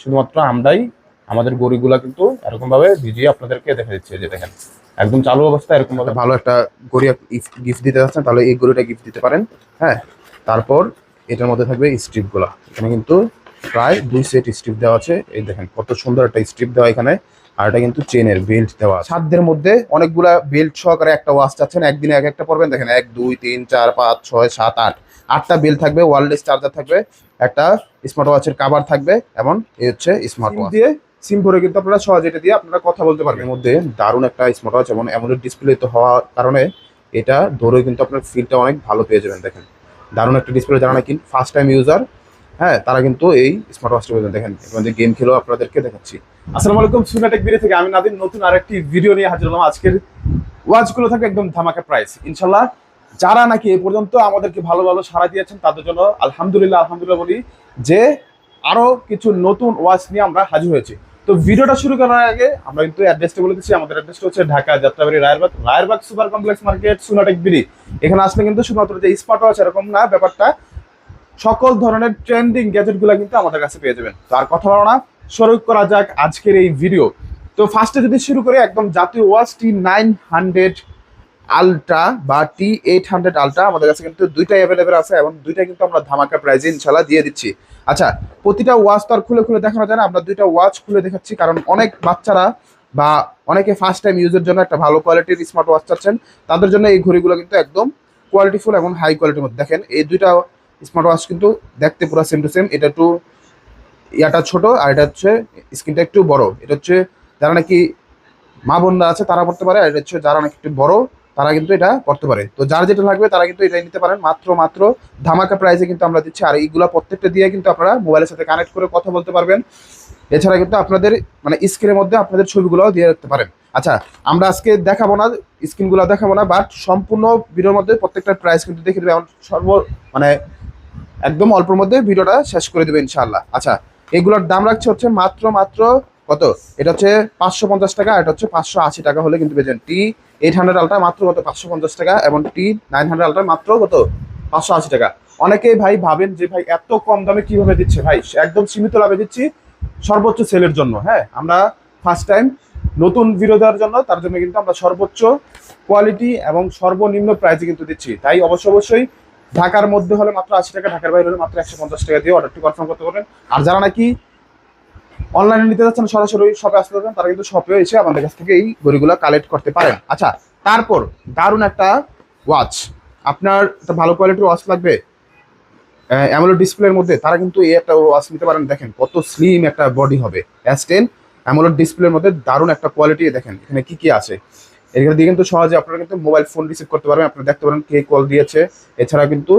শুধুমাত্র আমরাই, আমাদের গড়িগুলা কিন্তু এরকম ভাবে ভিজিয়ে আপনাদেরকে দেখা দিচ্ছে যে দেখেন। একদম চালু অবস্থা এরকম ভাবে ভালো একটা গড়ি গিফট দিতে যাচ্ছেন তাহলে এই গড়িটা গিফট দিতে পারেন হ্যাঁ? তারপর এটার মধ্যে থাকবে স্ট্রিপগুলো এখানে কিন্তু প্রায় দুই সেট স্ট্রিপ দেওয়া আছে। এই দেখেন, কত সুন্দর একটা স্ট্রিপ দেওয়া এখানে। আর এটা কিন্তু চেনের বেল্ট দেওয়া। সাতদের মধ্যে অনেকগুলা বেল্ট সহকারে একটা ওয়াচ চাচ্ছেন, একদিনে এক একটা পড়বেন দেখেন, এক, দুই, তিন, চার, পাঁচ, ছয়, সাত, আট। আটটা বেল্ট থাকবে ওয়ারলেস চার্জার থাকবে একটা স্মার্ট ওয়াচের কাভার থাকবে এবং এই হচ্ছে স্মার্ট ওয়াচ দিয়ে সিম ভরে কিন্তু আপনারা সহজে এটা দিয়ে আপনারা কথা বলতে পারবেন। এর মধ্যে দারুণ একটা স্মার্ট ওয়াচ এবং এমন ডিসপ্লে তো হওয়ার কারণে এটা ধরে কিন্তু আপনার ফিলটা অনেক ভালো পেয়ে যাবেন দেখেন। দারুণ একটা ডিসপ্লে যারা নাকি ফার্স্ট টাইম ইউজার হ্যাঁ তারা কিন্তু এই স্মার্ট ওয়াচটা পেয়ে যাবেন। দেখেন এখানে যে গেম খেলেও আপনাদেরকে দেখাচ্ছি। আসসালামু আলাইকুম সুনাটেক ভিডিও থেকে আমি নাদিন নতুন আরেকটি ভিডিও নিয়ে হাজির হলাম। আজকের ওয়াচগুলো থাকবে একদম ধামাকা প্রাইস ইনশাল্লাহ যারা নাকি এ পর্যন্ত আমাদেরকে ভালো ভালো সাড়া দিয়েছেন, তাদের জন্য আলহামদুলিল্লাহ আলহামদুলিল্লাহ বলি যে আরও কিছু নতুন ওয়াচ নিয়ে আমরা হাজির হয়েছি। তো ভিডিওটা শুরু করার আগে আমরা কিন্তু অ্যাড্রেসটা বলে দিচ্ছি। আমাদের অ্যাড্রেসটা হচ্ছে Dhaka Jatrabari Rayerbagh Rayerbagh super complex market, Sunatech BD. এখানে আসলে কিন্তু শুধুমাত্র যে স্মার্ট ওয়াচ এরকম না, ব্যাপারটা সকল ধরনের ট্রেন্ডিং গ্যাজেটগুলো কিন্তু আমাদের কাছে পেয়ে যাবেন। তো আর কথা বলো না, শুরু করা যাক আজকের এই ভিডিও তো ফার্স্টে যদি শুরু করে, একদম জাতীয় watch T nine hundred ultra বা টি এইট হান্ড্রেড আলট্রা আমাদের কাছে কিন্তু দুইটাই অ্যাভেলেবেল আছে এবং দুইটাই কিন্তু আমরা ধামাকা প্রাইজে ইনশাল্লাহ দিয়ে দিচ্ছি। আচ্ছা প্রতিটা ওয়াচ তো আর খুলে খুলে দেখানো যায় না, আমরা দুইটা ওয়াচ খুলে দেখাচ্ছি কারণ অনেক বাচ্চারা বা অনেকে ফার্স্ট টাইম ইউজের জন্য একটা ভালো কোয়ালিটির স্মার্ট ওয়াচ চাচ্ছেন, তাদের জন্য এই ঘড়িগুলো কিন্তু একদম কোয়ালিটিফুল এবং হাই কোয়ালিটির মধ্যে। দেখেন, এই দুইটা স্মার্ট ওয়াচ কিন্তু দেখতে পুরো সেম টু সেম এটা একটু ইয়াটা ছোট আর এটা হচ্ছে স্ক্রিনটা একটু বড়। এটা হচ্ছে যারা নাকি মা বোনরা আছে তারা পড়তে পারে আর এটা হচ্ছে যারা নাকি একটু বড় তারা কিন্তু এটা করতে পারে। তো যার যেটা লাগবে তারা কিন্তু এটা নিতে পারেন। মাত্র মাত্র ধামাকা প্রাইসে কিন্তু আমরা দিচ্ছি। আর এইগুলো প্রত্যেকটা দিয়ে কিন্তু আপনারা মোবাইলের সাথে কানেক্ট করে কথা বলতে পারবেন। এছাড়া কিন্তু আপনাদের মানে স্ক্রিনের মধ্যে আপনাদের ছবিগুলোও দিয়ে রাখতে পারেন। আচ্ছা আমরা আজকে দেখাবো না স্ক্রিনগুলো দেখাবো না বাট সম্পূর্ণ ভিডিওর মধ্যে প্রত্যেকটা প্রাইস কিন্তু দেখে দেবে। এমন সর্ব মানে একদম অল্পর মধ্যে ভিডিওটা শেষ করে দেবে ইনশাআল্লাহ। আচ্ছা এগুলোর দাম রাখছে হচ্ছে মাত্র মাত্র কত? এটা হচ্ছে পাঁচশো পঞ্চাশ টাকা, এটা হচ্ছে পাঁচশো আশি টাকা হলে কিন্তু পেয়েছেন টি এইট হান্ড্রেড আলটা মাত্র কত? পাঁচশো পঞ্চাশ টাকা এবং টি নাইন হান্ড্রেড আলটা মাত্র কত? পাঁচশো আশি টাকা। অনেকেই ভাই ভাবেন যে ভাই এত কম দামে কীভাবে দিচ্ছে? ভাই, একদম সীমিত লাভে দিচ্ছি সর্বোচ্চ সেলের জন্য হ্যাঁ? আমরা ফার্স্ট টাইম নতুন ভিডিও দেওয়ার জন্য, তার জন্য কিন্তু আমরা সর্বোচ্চ কোয়ালিটি এবং সর্বনিম্ন প্রাইসে কিন্তু দিচ্ছি। তাই অবশ্য অবশ্যই ঢাকার মধ্যে হলে মাত্র আশি টাকা, ঢাকার বাইরে হলে মাত্র একশো পঞ্চাশ টাকা দিয়ে অর্ডারটি কনফার্ম করতে পারবেন। আর যারা নাকি অনলাইনে নিতে যাচ্ছেন, সরাসরি শপে আসতে পারবেন তারা কিন্তু শপে এসে আমাদের কাছ থেকে এই ঘড়িগুলো কালেক্ট করতে পারেন। আচ্ছা তারপর দারুণ একটা ওয়াচ আপনার একটা ভালো কোয়ালিটির ওয়াচ লাগবে। অ্যামোলেড ডিসপ্লের মধ্যে তারা কিন্তু এই একটা ওয়াচ নিতে পারেন। দেখেন কত স্লিম একটা বডি হবে। এস টেন অ্যামোলেড ডিসপ্লের মধ্যে দারুণ একটা কোয়ালিটি দেখেন, এখানে কি কি আছে। এখানে দিয়ে কিন্তু সহজে আপনারা কিন্তু মোবাইল ফোন রিসিভ করতে পারবেন। আপনারা দেখতে পারেন কে কল দিয়েছে। এছাড়া কিন্তু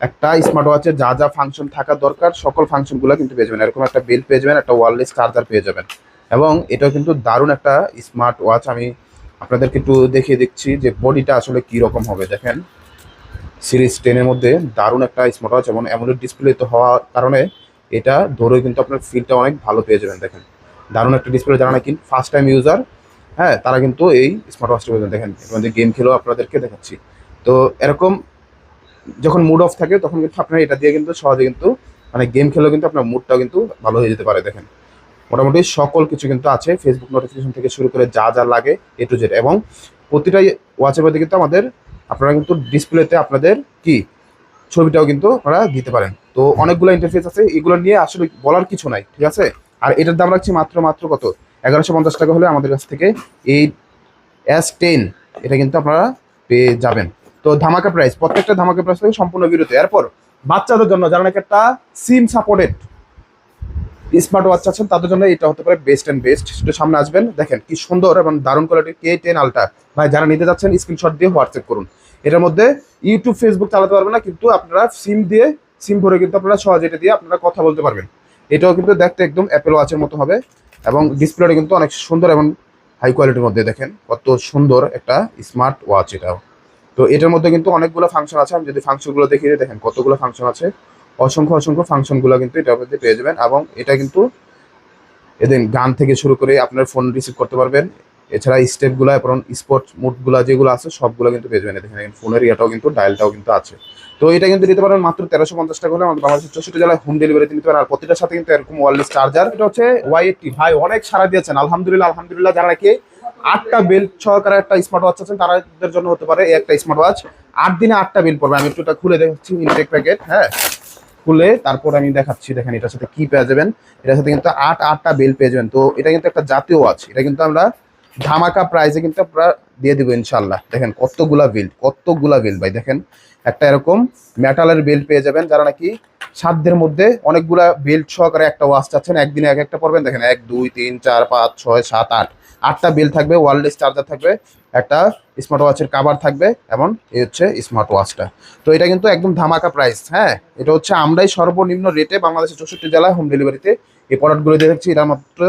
একটা স্মার্ট ওয়াচে যা যা ফাংশন থাকা দরকার, সকল ফাংশনগুলো কিন্তু পেয়ে যাবেন। এরকম একটা বেল পেয়ে যাবেন, একটা ওয়ারলেস চার্জার পেয়ে যাবেন। এবং এটাও কিন্তু দারুণ একটা স্মার্ট ওয়াচ আমি আপনাদেরকে একটু দেখিয়ে দিচ্ছি যে বডিটা আসলে কি রকম হবে। দেখেন সিরিজ টেনের মধ্যে দারুণ একটা স্মার্ট ওয়াচ এবং অ্যামোলেড ডিসপ্লে তো হওয়ার কারণে এটা ধরে কিন্তু আপনার ফিলটা অনেক ভালো পেয়ে যাবেন। দেখেন, দারুণ একটা ডিসপ্লে যারা নাকি ফার্স্ট টাইম ইউজার হ্যাঁ তারা কিন্তু এই স্মার্ট ওয়াচটা দেখেন এখানে যে গেম খেলেও আপনাদেরকে দেখাচ্ছি। তো এরকম যখন মুড অফ থাকে, তখন কিন্তু আপনার এটা দিয়ে কিন্তু সহজে কিন্তু মানে গেম খেলেও কিন্তু আপনার মুডটাও কিন্তু ভালো হয়ে যেতে পারে, দেখেন। মোটামুটি সকল কিছু কিন্তু আছে ফেসবুক নোটিফিকেশন থেকে শুরু করে যা যা লাগে এ টু জেড এবং প্রতিটা ওয়াচের কিন্তু আমাদের, আপনারা কিন্তু ডিসপ্লেতে আপনাদের কি, ছবিটাও কিন্তু আপনারা দিতে পারেন। তো অনেকগুলো ইন্টারফেস আছে, এগুলো নিয়ে আসলে বলার কিছু নাই, ঠিক আছে? আর এটার দাম রাখছি মাত্র মাত্র কত? এগারোশো পঞ্চাশ টাকা হলে আমাদের কাছ থেকে এই এস টেন এটা কিন্তু আপনারা পেয়ে যাবেন। তো ধামাকা প্রাইস প্রত্যেকটা ধামাকা প্রাইস থেকে সম্পূর্ণ বিরতি। এরপর বাচ্চাদের জন্য যারা নাকি একটা সিম সাপোর্টেড স্মার্ট ওয়াচ আছেন, তাদের জন্য এটা হতে পারে বেস্ট অ্যান্ড বেস্ট সেটা সামনে আসবেন। দেখেন কি সুন্দর এবং দারুণ কোয়ালিটির কে টেন আলটা ভাই, যারা নিতে যাচ্ছেন স্ক্রিনশট দিয়ে হোয়াটসঅ্যাপ করুন। এটার মধ্যে ইউটিউব ফেসবুক চালাতে পারবেন না, কিন্তু আপনারা সিম দিয়ে সিম ভরে কিন্তু আপনারা সহজে এটা দিয়ে আপনারা কথা বলতে পারবেন। এটাও কিন্তু দেখতে একদম অ্যাপেল ওয়াচের মতো হবে এবং ডিসপ্লেটা কিন্তু অনেক সুন্দর এবং হাই কোয়ালিটির মধ্যে দেখেন, কত সুন্দর একটা স্মার্ট ওয়াচ এটাও। তো এটার মধ্যে কিন্তু অনেকগুলো ফাংশন আছে। আমি যদি ফাংশনগুলো দেখিয়ে দেখেন কতগুলো ফাংশন আছে। অসংখ্য অসংখ্য ফাংশনগুলো কিন্তু এটার মধ্যে পেয়ে যাবেন এবং এটা কিন্তু এদিন গান থেকে শুরু করে আপনার ফোন রিসিভ করতে পারবেন। এছাড়া স্টেপগুলো এবং স্পোর্টস মুডগুলো যেগুলো আছে, সবগুলো কিন্তু পেয়ে যাবেন দেখেন ফোনের ইয়াটাও কিন্তু ডায়ালটাও কিন্তু আছে। তো এটা কিন্তু নিতে পারেন মাত্র তেরোশো পঞ্চাশ টাকা হলে। আমাদের বাংলাদেশের চৌষট্টি জেলায় হোম ডেলিভারিতে নিতে পারেন। আর প্রতিটার সাথে কিন্তু এরকম ওয়ারলেস চার্জার এটা হচ্ছে ওয়াই এইটটি ভাই, অনেক সারা দিয়েছেন। আলহামদুলিল্লাহ আলহামদুলিল্লাহ, যারা নাকি আটটা বেল্ট সহকারে একটা স্মার্ট ওয়াচ আছেন তাদের জন্য হতে পারে একটা স্মার্ট ওয়াচ আট দিনে আটটা বিল পড়বে। আমি একটু খুলে দেখাচ্ছি ইনটেক প্যাকেট হ্যাঁ? খুলে তারপর আমি দেখাচ্ছি, দেখেন এটার সাথে কি পেয়ে যাবেন। এটার সাথে কিন্তু আট, আটটা বিল পেয়ে যাবেন। তো এটা কিন্তু একটা জাতীয় ওয়াচ এটা কিন্তু আমরা ধামাকা প্রাইসে কিন্তু আমরা দিয়ে দিব ইনশাল্লাহ দেখেন কতগুলা বিল কতগুলা বিল ভাই, দেখেন। একটা এরকম মেটালের বেল্ট পেয়ে যাবেন, যারা নাকি সাধ্যের মধ্যে অনেকগুলা বেল্ট সহকারে একটা ওয়াচ চাচ্ছেন। একদিনে এক একটা পড়বেন, দেখেন, এক, দুই, তিন, চার, পাঁচ, ছয়, সাত, আট। আটটা বেল থাকবে ওয়ারলেস চার্জার থাকবে, একটা স্মার্ট ওয়াচের কাভার থাকবে এবং এই হচ্ছে স্মার্ট ওয়াচটা তো এটা কিন্তু একদম ধামাকা প্রাইস হ্যাঁ? এটা হচ্ছে আমরাই সর্বনিম্ন রেটে বাংলাদেশের চৌষট্টি জেলায় হোম ডেলিভারিতে এই প্রোডাক্টগুলো দিয়ে দেখছি এটা মাত্র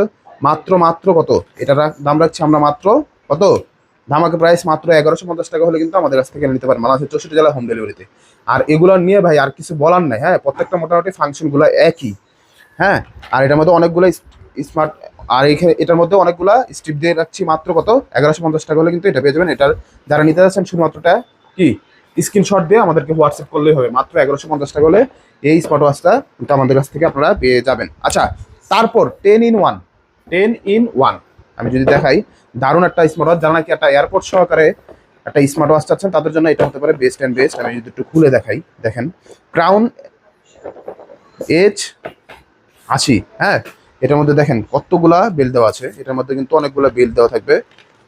মাত্র মাত্র কত? এটার দাম রাখছি আমরা মাত্র কত? ধামাকা প্রাইস মাত্র এগারোশো পঞ্চাশ টাকা হলে কিন্তু আমাদের কাছ থেকে নিতে পারেন বাংলাদেশের চৌষট্টি জেলায় হোম ডেলিভারিতে আর এগুলো নিয়ে ভাই আর কিছু বলার নাই হ্যাঁ? প্রত্যেকটা মোটামুটি ফাংশনগুলো একই হ্যাঁ? আর এটার মধ্যে অনেকগুলো স্মার্ট আর এইখানে এটার মধ্যে অনেকগুলা স্ট্রিপ দিয়ে রাখছি মাত্র কত? এগারোশো পঞ্চাশ টাকা হলে কিন্তু এটা পেয়ে যাবেন। এটার যারা নিতে যাচ্ছেন শুধুমাত্রটা কি? স্ক্রিনশট দিয়ে আমাদেরকে হোয়াটসঅ্যাপ করলেই হবে। মাত্র এগারোশো পঞ্চাশ টাকা হলে এই স্মার্ট ওয়াচটা কিন্তু আমাদের কাছ থেকে আপনারা পেয়ে যাবেন। আচ্ছা তারপর ten in one ten in one আমি যদি দেখাই, দারুণ একটা স্মার্ট ওয়াচ যারা নাকি একটা এয়ারপোর্ট সহকারে একটা স্মার্ট ওয়াচ চাচ্ছেন, তাদের জন্য এটা হতে পারে বেস্ট অ্যান্ড বেস্ট আমি যদি একটু খুলে দেখাই, দেখেন। ক্রাউন এইচ আশি হ্যাঁ? এটার মধ্যে দেখেন কতগুলা বিল দেওয়া আছে। এটার মধ্যে কিন্তু অনেকগুলা বিল দেওয়া থাকবে।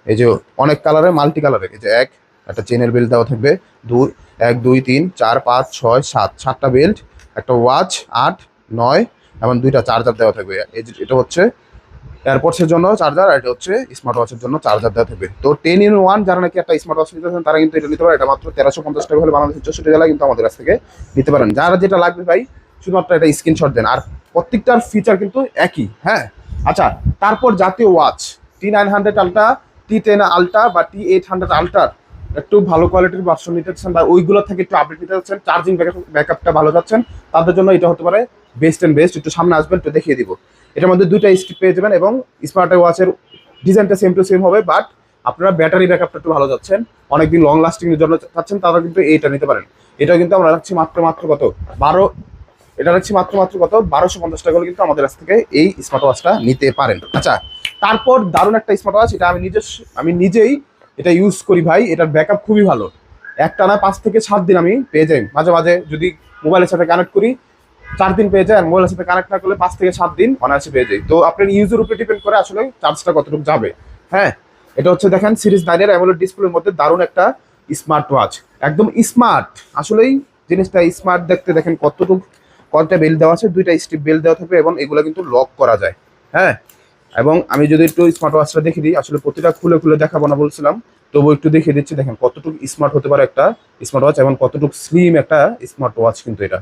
এই যে অনেক কালারের, মাল্টি কালারের। এই যে এক, একটা চেনের বেল্ট দেওয়া থাকবে। দুই, এক, দুই, তিন, চার, পাঁচ, ছয়, সাত, সাতটা বেল্ট, একটা ওয়াচ, আট, নয়, এবং দুইটা চার্জার দেওয়া থাকবে। এটা হচ্ছে এয়ারপোর্টসের জন্য চার্জার, আর এটা হচ্ছে স্মার্ট ওয়াচের জন্য চার্জার দেওয়া থাকবে। তো টেন ইন ওয়ান যারা নাকি একটা স্মার্ট ওয়াচ নিতে চান তারা কিন্তু এটা নিতে পারে এটা মাত্র তেরোশো পঞ্চাশ টাকা হলে বাংলাদেশের চৌষট্টি জেলায় কিন্তু আমাদের কাছ থেকে নিতে পারেন। যারা যেটা লাগবে ভাই, শুধুমাত্র একটা স্ক্রিনশট দেন। আর প্রত্যেকটার ফিচার কিন্তু একই হ্যাঁ? আচ্ছা তারপর জাতীয় watch T nine hundred ultra T ten ultra বা টি এইট হান্ড্রেড আলট্রার একটু ভালো কোয়ালিটির ভার্সন নিতে চাচ্ছেন বা ওইগুলো থেকে একটু আপডেট নিতে চাচ্ছেন চার্জিং ব্যাকআপটা ভালো যাচ্ছেন, তাদের জন্য এটা হতে পারে বেস্ট অ্যান্ড বেস্ট একটু সামনে আসবেন, একটু দেখিয়ে দিব। এটার মধ্যে দুইটা স্টিপ পেয়ে যাবেন এবং স্মার্ট ওয়াচের ডিজাইনটা সেম টু সেম হবে বাট আপনারা ব্যাটারি ব্যাকআপটা একটু ভালো যাচ্ছেন, অনেকদিন লং লাস্টিং জন্য চাচ্ছেন তারা কিন্তু এইটা নিতে পারেন। এটা কিন্তু আমরা রাখছি মাত্র মাত্র কত? বারো এটা রাখছি মাত্র মাত্র কত? বারোশো পঞ্চাশ টাকা কিন্তু আমাদের কাছ থেকে এই স্মার্ট ওয়াচটা নিতে পারেন। আচ্ছা তারপর দারুণ একটা স্মার্ট ওয়াচ এটা আমি নিজস্ব আমি নিজেই এটা ইউজ করি ভাই, এটার ব্যাকআপ খুবই ভালো। একটা না পাঁচ থেকে সাত দিন আমি পেয়ে যাই। মাঝে মাঝে যদি মোবাইলের সাথে কানেক্ট করি, চার দিন পেয়ে যায়, আর মোবাইলের সাথে কানেক্ট না করলে পাঁচ থেকে সাত দিন অনায়াসে পেয়ে যাই। তো আপনার ইউজের উপরে ডিপেন্ড করে আসলে চার্জটা কতটুকু যাবে। হ্যাঁ এটা হচ্ছে দেখেন সিরিজ নাইনের অ্যামোলেড ডিসপ্লের মধ্যে দারুণ একটা স্মার্ট ওয়াচ একদম স্মার্ট আসলেই জিনিসটা স্মার্ট দেখতে দেখেন কতটুকু কয়টা বেল দেওয়া আছে, দুইটা স্ট্রিপ বেল দেওয়া থাকবে এবং এগুলো কিন্তু লক করা যায় হ্যাঁ? এবং আমি যদি একটু স্মার্ট ওয়াচটা দেখে দিই, আসলে প্রতিটা খুলে খুলে দেখাবো না বলছিলাম তবু একটু দেখিয়ে দিচ্ছি, দেখেন কতটুকু স্মার্ট হতে পারে একটা স্মার্ট ওয়াচ এবং কতটুকু স্লিম একটা স্মার্ট ওয়াচ কিন্তু এটা।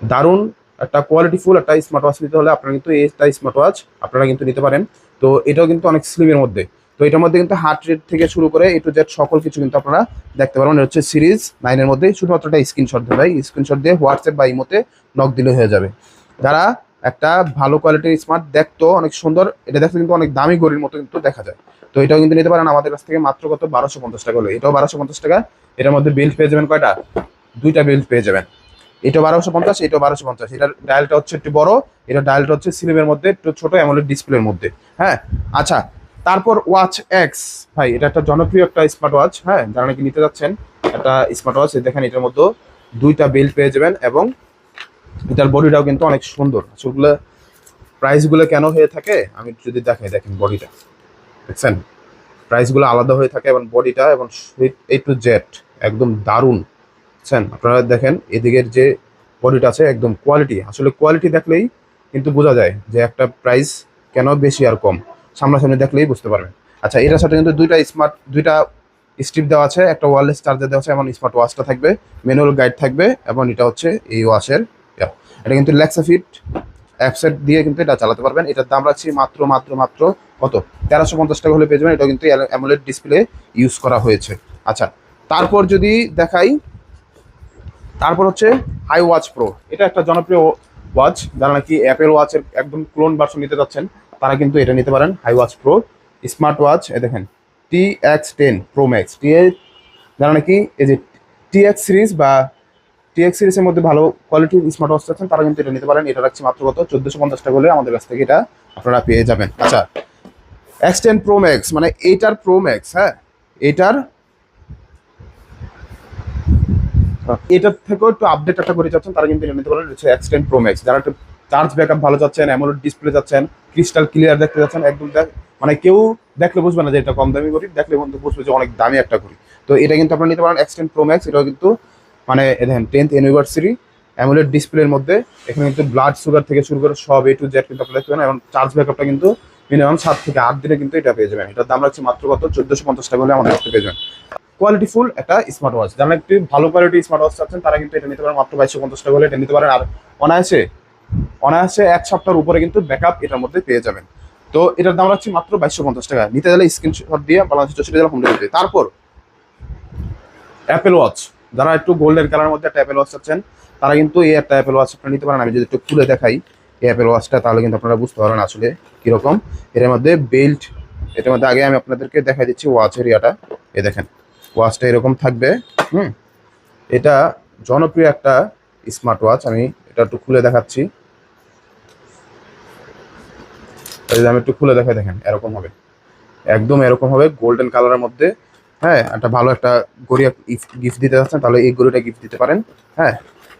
দারুণ একটা কোয়ালিটিফুল একটা স্মার্ট ওয়াচ নিতে হলে আপনারা কিন্তু এইটা স্মার্ট ওয়াচ আপনারা কিন্তু নিতে পারেন। তো এটাও কিন্তু অনেক স্লিমের মধ্যে। তো এটার মধ্যে কিন্তু হার্ট রেট থেকে শুরু করে এ টু জেড সকল কিছু কিন্তু আপনারা দেখতে পারবেন। হচ্ছে সিরিজ নাইনের মধ্যে শুধুমাত্র একটা স্ক্রিনশট দেবে স্ক্রিনশট দিয়ে হোয়াটসঅ্যাপ বা ইমোতে নক দিলে হয়ে যাবে। যারা একটা ভালো কোয়ালিটির স্মার্ট দেখতো, অনেক সুন্দর, এটা দেখতে কিন্তু অনেক দামি গড়ির মতো কিন্তু দেখা যায়। তো এটাও কিন্তু নিতে পারেন আমাদের কাছ থেকে মাত্র কত? বারোশো পঞ্চাশ টাকা হলো। এটাও বারোশো পঞ্চাশ টাকা। এটার মধ্যে বেল্ট পেয়ে যাবেন কয়টা? দুইটা বেল্ট পেয়ে যাবেন। এটা বারোশো পঞ্চাশ এটা বারোশো পঞ্চাশ। এটার ডায়ালটা হচ্ছে একটু বড়। এটা ডায়ালটা হচ্ছে সিলিমের মধ্যে, একটু ছোট অ্যামোলেড ডিসপ্লের মধ্যে। হ্যাঁ? আচ্ছা তারপর ওয়াচ এক্স ভাই, এটা একটা জনপ্রিয় একটা স্মার্ট ওয়াচ হ্যাঁ যারা নাকি নিতে যাচ্ছেন, একটা স্মার্ট ওয়াচ দেখেন, এটার মধ্যে দুইটা বেল্ট পেয়ে যাবেন এবং এটার বডিটাও কিন্তু অনেক সুন্দর। আসলে প্রাইসগুলো কেন হয়ে থাকে? আমি যদি দেখাই, দেখেন বডিটা দেখছেন? প্রাইসগুলো আলাদা হয়ে থাকে এবং বডিটা এবং এই টু জেড একদম দারুণ। বুঝছেন আপনারা দেখেন, এদিকের যে বডিটা আছে, একদম কোয়ালিটি আসলে কোয়ালিটি দেখলেই কিন্তু বোঝা যায় যে একটা প্রাইস কেন বেশি আর কম। সামনাসামনি দেখলেই বুঝতে পারবেন। আচ্ছা এটার সাথে কিন্তু দুইটা স্মার্ট দুইটা স্ট্রিপ দেওয়া আছে, একটা ওয়ারলেস চার্জার দেওয়া আছে, এবং স্মার্ট ওয়াচটা থাকবে ম্যানুয়াল গাইড থাকবে, এবং এটা হচ্ছে এই ওয়াচের এটা কিন্তু লেক্সাফিট অ্যাপসেট দিয়ে কিন্তু এটা চালাতে পারবেন। এটার দাম রাখছি মাত্র মাত্র মাত্র কত? তেরোশো পঞ্চাশ টাকা হলে পেয়ে যাবেন। এটা কিন্তু অ্যামোলেড ডিসপ্লে ইউজ করা হয়েছে। আচ্ছা তারপর যদি দেখাই, তারপর হচ্ছে হাই ওয়াচ প্রো এটা একটা জনপ্রিয় ওয়াচ যারা নাকি অ্যাপেল ওয়াচের একদম ক্লোন ভার্সন নিতে যাচ্ছেন। তারা কিন্তু এটা নিতে পারেন hi watch pro smart watch এ দেখেন T X ten pro max টি যারা নাকি এই যে টি এক্স সিরিজ বা টি এক্স সিরিজের মধ্যে ভালো কোয়ালিটির স্মার্ট ওয়াচ আছেন তারা কিন্তু এটা নিতে পারেন, এটা রাখছি মাত্র কত? চোদ্দোশো পঞ্চাশ টাকা হলে আমাদের কাছ থেকে এটা আপনারা পেয়ে যাবেন। আচ্ছা এক্স টেন প্রো ম্যাক্স মানে এইটার প্রো ম্যাক্স হ্যাঁ? এটার এটার থেকেও একটু আপডেট একটা করে চাচ্ছেন, তারা কিন্তু এটা নিতে পারেন এক্স টেন প্রো ম্যাক্স যারা একটু চার্জ ব্যাকআপ ভালো চাচ্ছেন অ্যামোলেড ডিসপ্লে চাচ্ছেন ক্রিস্টাল ক্লিয়ার দেখতে যাচ্ছেন, একদম মানে কেউ দেখলে বুঝবে না যে এটা কম দামি ঘড়ি, দেখলে বুঝবে যে অনেক দামি একটা ঘড়ি। তো এটা কিন্তু আপনারা নিতে পারেন এক্স টেন প্রো ম্যাক্স এটাও কিন্তু মানে দেখেন টেন্থ অ্যানিভার্সারি অ্যামোলেড ডিসপ্লের মধ্যে, এখানে কিন্তু ব্লাড সুগার থেকে শুরু করে সব এ টু জেড কিন্তু আপনারা দেখতে পাবেন এবং চার্জ ব্যাকআপটা কিন্তু মিনিমাম সাত থেকে আট দিনে কিন্তু এটা পেয়ে যাবেন। এটার দাম রাখছে মাত্র কত? চোদ্দোশো পঞ্চাশ টাকা হলে আমাদের কাছ পেয়ে যাবেন। কোয়ালিটি ফুল একটা স্মার্ট ওয়াচ যারা একটু ভালো কোয়ালিটি স্মার্ট ওয়াচ চাচ্ছেন, তারা কিন্তু এটা নিতে পারেন মাত্র বাইশশো পঞ্চাশ টাকা হলে এটা নিতে পারেন আর অনায়াসে অনায়াসে এক সপ্তাহের উপরে কিন্তু ব্যাকআপ এটার মধ্যে পেয়ে যাবেন। তো এটার দাম রাখছি মাত্র বাইশশো পঞ্চাশ টাকা। নিতে গেলে স্ক্রিনশট দিয়ে বাংলাদেশ চৌষট্টি হোম ডেলিভারি তারপর অ্যাপেল ওয়াচ যারা একটু গোল্ডেন কালারের মধ্যে একটা অ্যাপেল ওয়াচ চাচ্ছেন, তারা কিন্তু এই একটা অ্যাপেল ওয়াচ আপনারা নিতে পারেন। আমি যদি একটু খুলে দেখাই, এই অ্যাপেল ওয়াচটা তাহলে কিন্তু আপনারা বুঝতে পারেন আসলে কীরকম। এটার মধ্যে বেল্ট এটার মধ্যে আগে আমি আপনাদেরকে দেখাই দিচ্ছি ওয়াচের ইয়াটা এই দেখেন ওয়াচটা এরকম থাকবে, হুম। এটা জনপ্রিয় একটা স্মার্ট ওয়াচ আমি এটা একটু খুলে দেখাচ্ছি। আমি একটু খুলে দেখাই, দেখেন, এরকম হবে। একদম এরকম হবে গোল্ডেন কালারের মধ্যে। হ্যাঁ একটা ভালো একটা গড়ি গিফট দিতে যাচ্ছেন তাহলে এই গড়িটা গিফট দিতে পারেন। হ্যাঁ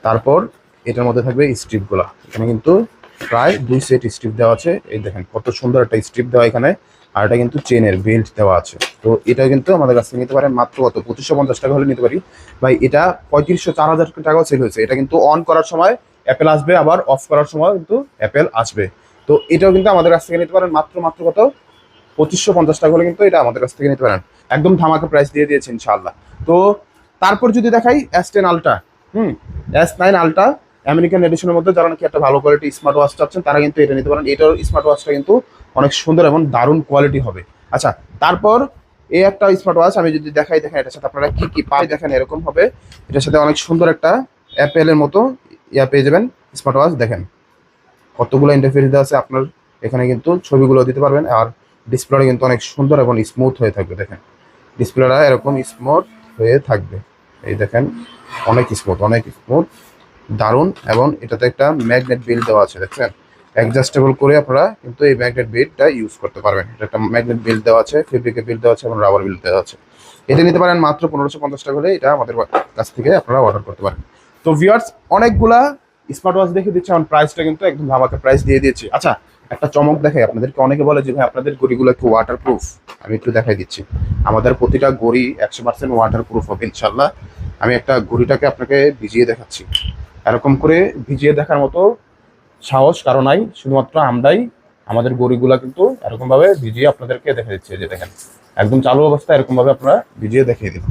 তারপর এটার মধ্যে থাকবে স্ট্রিপগুলা এখানে কিন্তু প্রায় দুই সেট স্ট্রিপ দেওয়া আছে। এই দেখেন, কত সুন্দর একটা স্ট্রিপ দেওয়া এখানে। আর এটা কিন্তু চেনের বেল্ট দেওয়া আছে। তো এটা কিন্তু আমাদের কাছ থেকে নিতে পারেন মাত্র কত? পঁচিশশো পঞ্চাশ টাকা হলে নিতে পারি। ভাই, এটা পঁয়ত্রিশশো চার হাজার টাকাও সেল হয়েছে। এটা কিন্তু অন করার সময় অ্যাপেল আসবে, আবার অফ করার সময় কিন্তু অ্যাপেল আসবে। তো এটাও কিন্তু আমাদের কাছ থেকে নিতে পারেন মাত্র মাত্র কত? পঁচিশশো পঞ্চাশ টাকা হলে কিন্তু এটা আমাদের কাছ থেকে নিতে পারেন। একদম ধামাকা প্রাইস দিয়ে দিয়েছে ইনশাআল্লাহ। তো তারপর যদি দেখাই S ten ultra hmm S nine ultra American এডিশনের মধ্যে যারা নাকি একটা ভালো কোয়ালিটি স্মার্ট ওয়াচ চাচ্ছেন, তারা কিন্তু এটা নিতে পারেন। এটার স্মার্ট ওয়াচটা কিন্তু অনেক সুন্দর এবং দারুণ কোয়ালিটি হবে। আচ্ছা তারপর এই একটা স্মার্ট ওয়াচ আমি যদি দেখাই, দেখেন এটার সাথে আপনারা কি কি পাই দেখেন এরকম হবে। এটার সাথে অনেক সুন্দর একটা অ্যাপেলের মতো ইয়া পেয়ে যাবেন স্মার্ট ওয়াচ দেখেন। কতগুলো ইন্টারফেস দেওয়া আছে আপনার, এখানে কিন্তু ছবিগুলো দিতে পারবেন আর ডিসপ্লেটা কিন্তু অনেক সুন্দর এবং স্মুথ হয়ে থাকবে, দেখেন। ডিসপ্লেটা এরকম স্মুথ হয়ে থাকবে। এই দেখেন, অনেক স্মুথ অনেক স্মুথ দারুণ এবং এটাতে একটা ম্যাগনেট বিল দেওয়া আছে, দেখছেন? অ্যাডজাস্টেবল করে আপনারা কিন্তু এই ম্যাগনেট বিলটা ইউজ করতে পারবেন। এটা একটা ম্যাগনেট বিল দেওয়া আছে ফেব্রিকের বিল দেওয়া আছে এবং রাবার বিল দেওয়া আছে। এটা নিতে পারেন মাত্র পনেরোশো পঞ্চাশ টাকা হলে, এটা আমাদের কাছ থেকে আপনারা অর্ডার করতে পারেন। তো ভিউয়ার্স অনেকগুলা স্মার্ট ওয়াচ দেখে দিচ্ছে আমার প্রাইসটা কিন্তু একদম ধামাকা প্রাইস দিয়ে দিয়েছি। আচ্ছা একটা চমক দেখাই, আপনাদেরকে অনেকে বলে যে, ভাই, আপনাদের গড়িগুলো একটু ওয়াটার প্রুফ আমি একটু দেখাই দিচ্ছি। আমাদের প্রতিটা গড়ি একশো পার্সেন্ট ওয়াটার প্রুফ হবে ইনশাল্লাহ আমি একটা ঘড়িটাকে আপনাকে ভিজিয়ে দেখাচ্ছি। এরকম করে ভিজিয়ে দেখার মতো সাহস কারও নাই, শুধুমাত্র আমরাই, আমাদের গড়িগুলা কিন্তু এরকমভাবে ভিজিয়ে আপনাদেরকে দেখে দিচ্ছে যে দেখেন। একদম চালু অবস্থায় এরকমভাবে আপনারা ভিজিয়ে দেখিয়ে দিন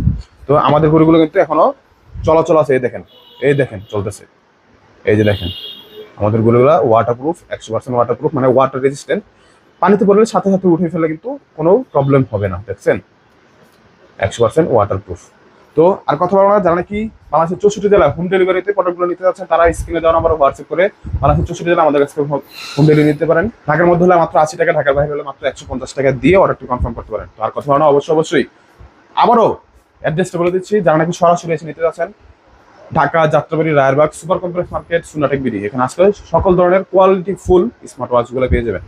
তো আমাদের গড়িগুলো কিন্তু এখনও চলাচল আছে, এই দেখেন এই দেখেন, চলতেছে। এই যে দেখেন, আমাদের গরুগুলা ওয়াটার প্রুফ একশো পার্সেন্ট ওয়াটার প্রুফ মানে ওয়াটার রেজিস্ট্যান্ট পানিতে পড়লে সাথে সাথে উঠে ফেলে কিন্তু কোনো প্রবলেম হবে না, দেখছেন? একশো পার্সেন্ট ওয়াটার প্রুফ তো আর কথা বলা যারা নাকি বাংলাদেশের চৌষট্টি জেলা হোম ডেলিভারিতে প্রোডাক্টগুলো নিতে যাচ্ছেন তারা স্ক্রিনে দেওয়া নাম্বার হোয়াটসঅ্যাপ করে বাংলাদেশের চৌষট্টি জেলা আমাদের কাছে হোম ডেলিভারি নিতে পারেন। ঢাকার মধ্যে হলে মাত্র আশি টাকা, ঢাকার বাইরে হলে মাত্র একশো পঞ্চাশ টাকা দিয়ে অর্ডারটি কনফার্ম করতে পারেন। তো আর কথা বলা অবশ্যই অবশ্যই। আবারও অ্যাড্রেসটা বলে দিচ্ছি, যারা নাকি সরাসরি এসে নিতে যাচ্ছেন Dhaka Jatrabari, Rayerbagh super complex market, Sunatech BD. এখানে আসলে সকল ধরনের কোয়ালিটি ফুল স্মার্ট ওয়াচগুলো পেয়ে যাবেন।